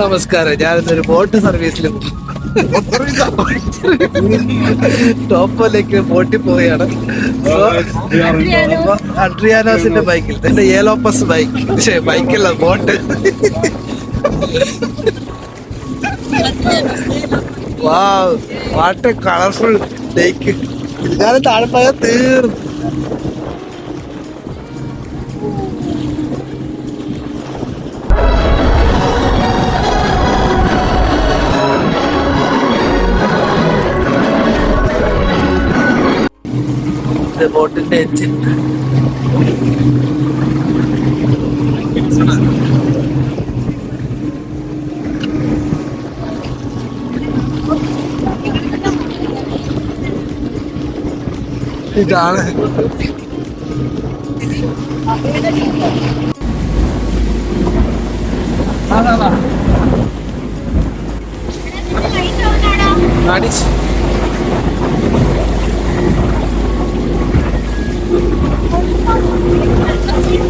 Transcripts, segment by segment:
നമസ്കാരം. ഞാനിന്നൊരു ബോട്ട് സർവീസിൽ ടോപ്പിലേക്ക് ബോട്ടിൽ പോവുകയാണ്. അഡ്രിയാനോസിന്റെ ബൈക്കിൽ എന്റെ ഏലോപ്പസ് ബൈക്ക്. പക്ഷേ ബൈക്കല്ല boat. Wow what colourful lake ഞാൻ താഴെ പോയാൽ തീർന്നു. ഇത് ബോട്ടിന്റെ എഞ്ചിൻ ഇതാണ്.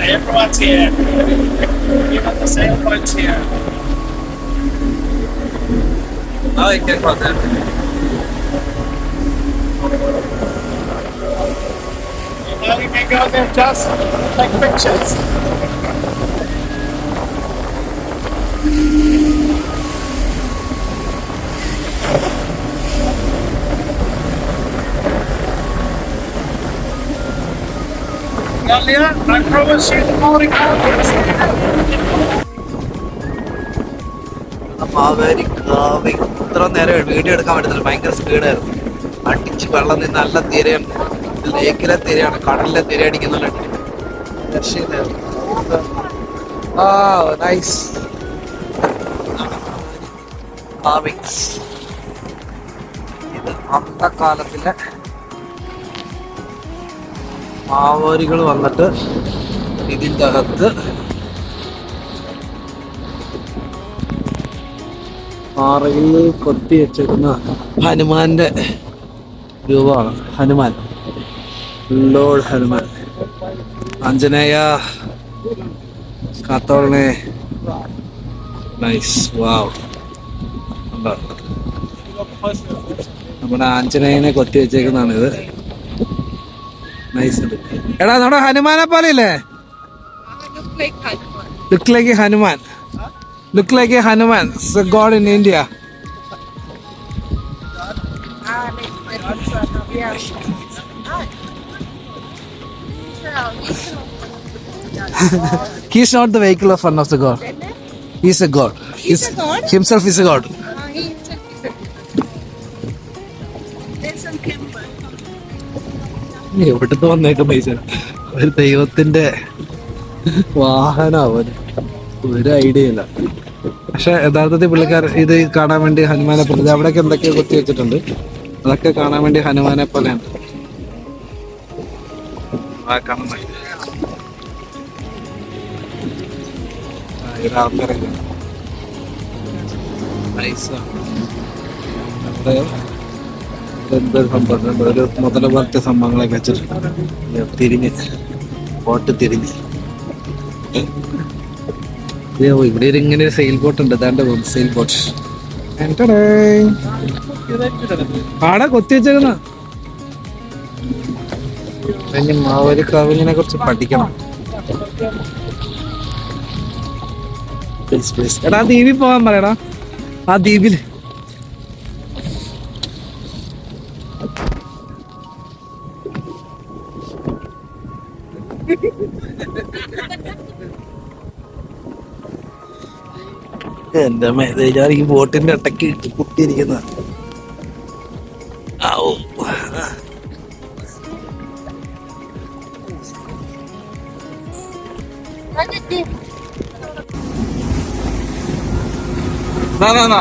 Everyone's here. Even the sailboat's here. I can contact. You know you can go there just take pictures. Earlier, I promise you hours. Maveli കാവി ഇത്ര നേരം വീഡിയോ എടുക്കാൻ പറ്റുന്നില്ല ഭയങ്കര സ്പീഡായിരുന്നു അടിച്ച് വെള്ളം നിന്ന് നല്ല തിരയാണ് ലേക്കിലെ തിരയാണ് കടലിലെ തിര അടിക്കുന്നുണ്ട് രക്ഷയില്ലായിരുന്നു നൈസ് കാവിങ്സ് ഇത് അന്തക്കാലത്തിലെ മാവോരികൾ വന്നിട്ട് ഇതിന്റെ അകത്ത് പാറയിൽ കൊത്തി വെച്ചിരുന്ന ഹനുമാന്റെ രൂപമാണ്. ഹനുമാൻ. ലോഡ് ഹനുമാൻ. അഞ്ജനേയ കാത്തോളനെ. നൈസ്. വാവ്? നമ്മുടെ ആഞ്ജനേയനെ കൊത്തി വെച്ചേക്കുന്നതാണ് ഇത് നൈസ് ഉണ്ട് എടാ നമ്മുടെ ഹനുമാനെ പോലെ ഇല്ലേ look like Hanuman look like Hanuman god in India He's not the vehicle of one of the god. He's a god. He's a god? Himself is a god. എവിടുന്ന് വന്നേക്ക പൈസ? ഒരു ദൈവത്തിന്റെ വാഹന ഒരു ഐഡിയ ഇല്ല. പക്ഷെ യഥാർത്ഥത്തിൽ പുള്ളിക്കാർ ഇത് കാണാൻ വേണ്ടി ഹനുമാനെ പോലെ അവിടെയൊക്കെ എന്തൊക്കെയോ കുത്തി വെച്ചിട്ടുണ്ട്. അതൊക്കെ കാണാൻ വേണ്ടി ഹനുമാനെ പോലെയാണ്. ആൾക്കാരൊക്കെ നമ്മുടെ എന്തൊരു സംഭവം? ഒരു മുതല പോലത്തെ സംഭവങ്ങളൊക്കെ വെച്ചിട്ടുണ്ട്. തിരിഞ്ഞ് ബോട്ട് തിരിഞ്ഞ്. ഇവിടെ ഒരു ഇങ്ങനെ ഒരു സെയിൽ ബോട്ട് ഉണ്ട്. ദാണ്ട് സെയിൽ ബോട്ട് ആടെ കൊത്തി വെച്ചേക്കുന്ന. ഇനി മാവോലി കാവിനെ കുറിച്ച് പഠിക്കണം. പ്ലീസ് പ്ലീസ് എടാ ദ്വീപിൽ പോകാൻ പറയടാ. ആ ദ്വീപിൽ എന്റെ മേതേജാണ് ഈ ബോട്ടിന്റെ അട്ടക്ക് ഇട്ട് കുട്ടിയിരിക്കുന്ന ആവും. നാ നാ നാ.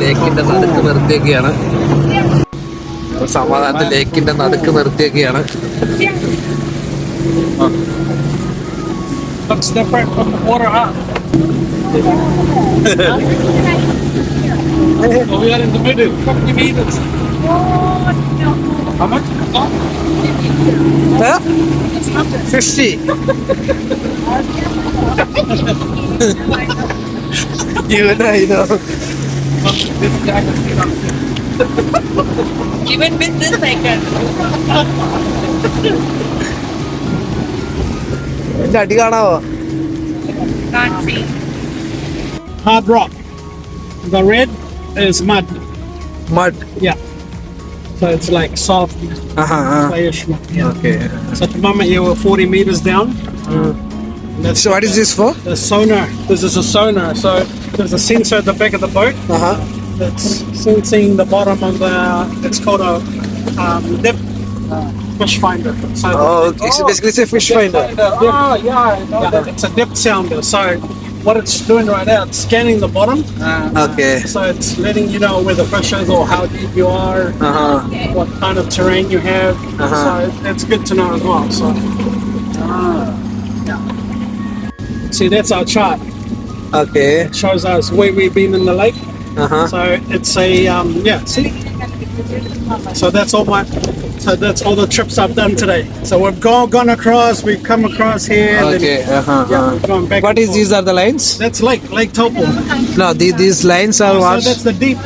ലേക്കിന്റെ നടുക്ക് നിർത്തിയൊക്കെയാണ്. സമാധാനത്തിൽ ലേക്കിന്റെ നടുക്ക് നിർത്തിയൊക്കെയാണ്. ഇവനായിരുന്നു this guy has been on Even with this, I can. എന്റെ അടി കാണാവോ Can't see. hard rock. The red is mud. Mud Yeah. So it's like soft, clayish mud. Yeah. Okay So at the moment here we're 40 meters down. That's what is this for the sonar. This is a sonar. So there's a sensor at the back of the boat. Aaha that's sensing the bottom of the. It's called a um, dip fish finder. So Oh, it's basically a fish finder. Oh yeah, know that. It's a dip sounder. So what it's doing right now, it's scanning the bottom. Okay. So it's letting you know where the fish is or how deep you are, Uh-huh. what kind of terrain you have. Uh-huh. So it's good to know as well. So yeah. See, that's our chart. Okay. It shows us where we've been in the lake. Uh-huh. So it's a um, yeah. See, so that's all my. So that's all the trips I've done today. So we've gone gone across. We've come across here. then- Okay. Uh-huh. Yeah, uh-huh. gone back. What is forth. these are the lines? That's Lake Lake Taupo. No, these, these lines are So what? that's the deep.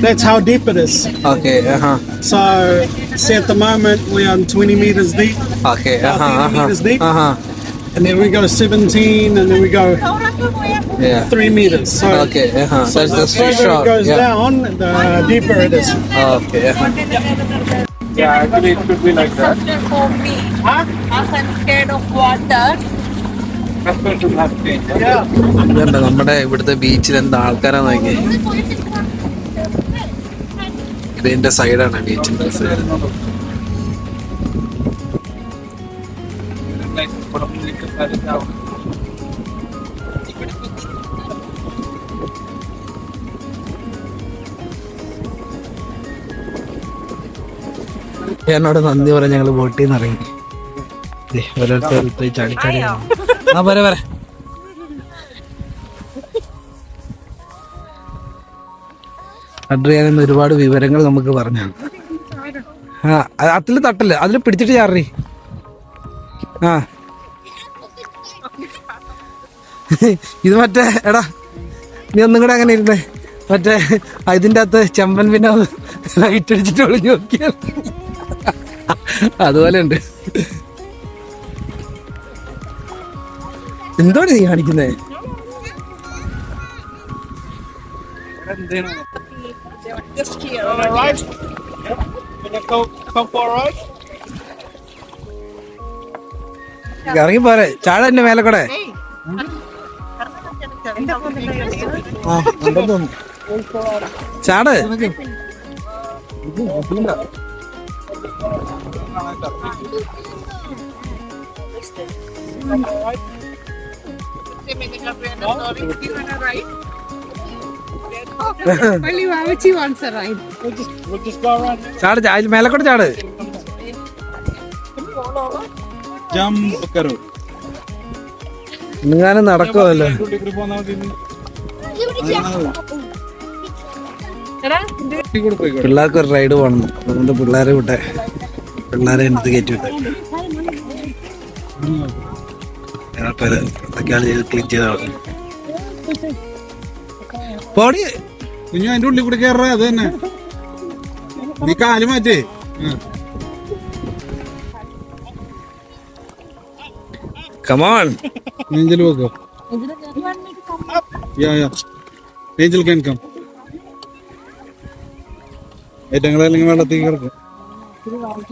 That's how deep it is. Okay. Uh-huh. So see, at the moment we're on 20 meters deep, Okay. About Uh-huh. 80 meters deep. Uh-huh. Uh-huh. And then we go 17, and then we go Yeah. three meters. So Okay. Uh-huh. so That's the further shop. it goes Yeah. down, the deeper it is. Okay. Uh-huh. Yeah, actually it should be like that. For me, Huh? as I'm scared of water, Yeah. ഇതുണ്ട് നമ്മുടെ ഇവിടുത്തെ ബീച്ചിൽ എന്താ ആൾക്കാരാ നോക്കി ഇതിന്റെ സൈഡാണ് ബീച്ചിന്റെ സൈഡ് എന്നോട് നന്ദി പറഞ്ഞ ഞങ്ങൾ ബോട്ടിൽ നിന്ന് ഇറങ്ങി ഓരോരുത്തർ ചാടി ചാടി ആ അഡ്രിയാനെന്ന് ഒരുപാട് വിവരങ്ങൾ നമുക്ക് പറഞ്ഞു അതിൽ തട്ടല്ലേ? അതിൽ പിടിച്ചിട്ട് ചാറി ആ ഇത് മറ്റേ എടാ നീ ഒന്നും കൂടെ അങ്ങനെ ഇരുന്നേ മറ്റേ ഇതിന്റെ ഇതിന്റെ അകത്ത് ചെമ്പൻ പിന്നെ ലൈറ്റ് അടിച്ചിട്ട് ഒളിഞ്ഞു നോക്കിയാൽ അതുപോലെ ഉണ്ട് എന്തോടെ നീ കാണിക്കുന്നേ just here. All right. Gonna go come for a ride. ഇറങ്ങി പോരെ ചാട എന്റെ മേലെ കൂടെ. ചാട്. ചാട് മേലെ കൂടെ ചാട് Jump करो ഇങ്ങാനും നടക്കുമല്ലോ പിള്ളേർക്ക് ഒരു റൈഡ് പോകണം. അതുകൊണ്ട് പിള്ളേരെ വിട്ടെ. പിള്ളേരെ എടുത്ത് കയറ്റി വിട്ടെ. അതൊക്കെയാണ് ചെയ്ത് ക്ലീൻ ചെയ്ത പോടി. കുഞ്ഞു അതിന്റെ ഉള്ളിൽ കൂടെ കയറേ അത് തന്നെ. നീ കാൽ മാറ്റേ. കമോൺ ഏഞ്ചൽ വെക്കോ yeah yeah angel can come ഏറ്റങ്ങൾ അല്ലെങ്കിൽ വെള്ളത്തിൽ കിടക്കും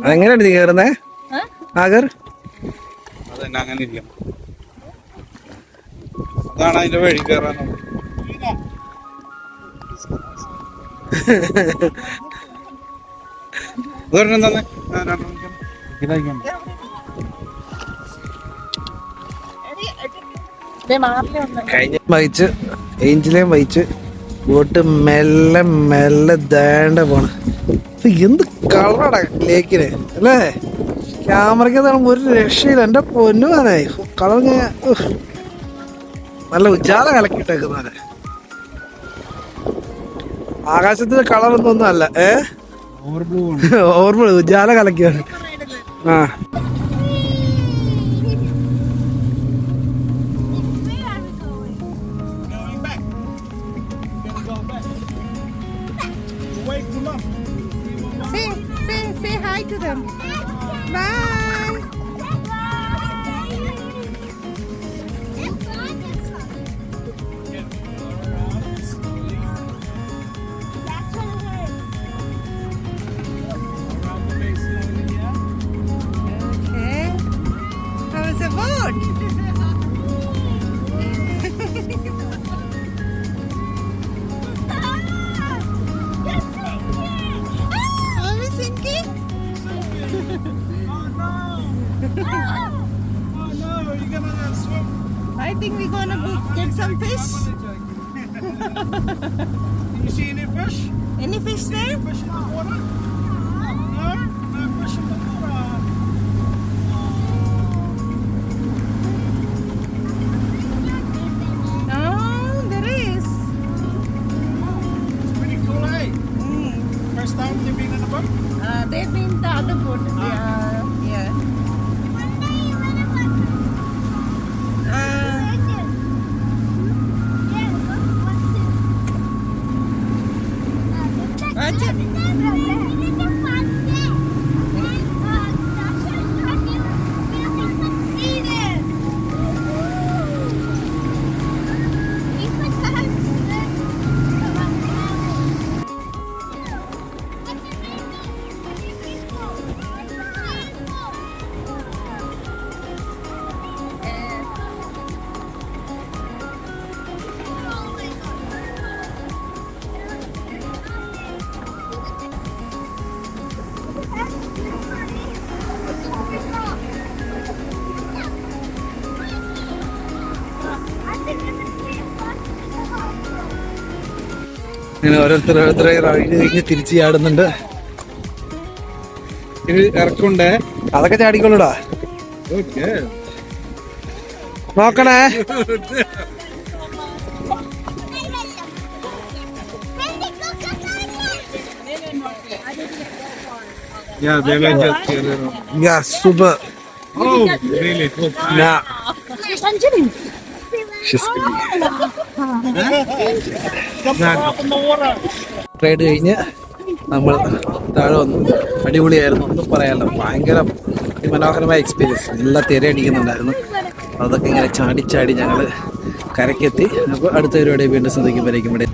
അതെങ്ങനെയാണ് നീ കയറുന്നേ? ആഗർ? അതന്നെ അങ്ങനെ ഇല്ല അതാണ് അതിന്റെ വഴി കയറാനുള്ളത് അതൊരെണ്ണം തന്നെ. ആ, കഴിഞ്ഞ വഹിച്ച് ഏഞ്ചിലേയും വഹിച്ച് ബോട്ട് മെല്ലെ മെല്ലെ ദേണ്ട പോണ്. എന്ത് കളറാടാ ലേക്കിന് അല്ലേ? ക്യാമറയ്ക്ക് ഒരു രക്ഷയില്ല. എന്റെ പൊന്നു താനേ കളർ നല്ല ഉജാല കലക്കിട്ടേക്കുന്നവരെ ആകാശത്തിന്റെ കളറൊന്നും ഒന്നും അല്ല ഏ ഓവർ ബ്ലൂ ഉജാല കലക്കിയാണ് ആ. 我 you gonna swim? I think we're gonna get some fish. you see any fish? Any fish there? Any fish in the water? Кстати, ഇങ്ങനെ ഓരോരുത്തർ ഓരോരുത്തരെ റൈഡ് കഴിഞ്ഞ് തിരിച്ച് ചാടുന്നുണ്ട്. ഇത് ഇറക്കുണ്ടേ അതൊക്കെ ചാടിക്കോളൂടാ ഓക്കെ. നോക്കണേ. Yeah, they were just here. Yeah super Oh, really? Ride കഴിഞ്ഞ് നമ്മൾ താഴെ വന്നു. അടിപൊളിയായിരുന്നു. ഒന്നും പറയാനല്ലോ. ഭയങ്കര അതിമനോഹരമായ എക്സ്പീരിയൻസ് നല്ല തിരയടിക്കുന്നുണ്ടായിരുന്നു അതൊക്കെ ഇങ്ങനെ ചാടി ചാടി ഞങ്ങൾ കരക്കെത്തി അപ്പോൾ അടുത്ത പരിപാടി വീണ്ടും ശ്രദ്ധിക്കുമ്പോഴേക്കും ഇവിടെ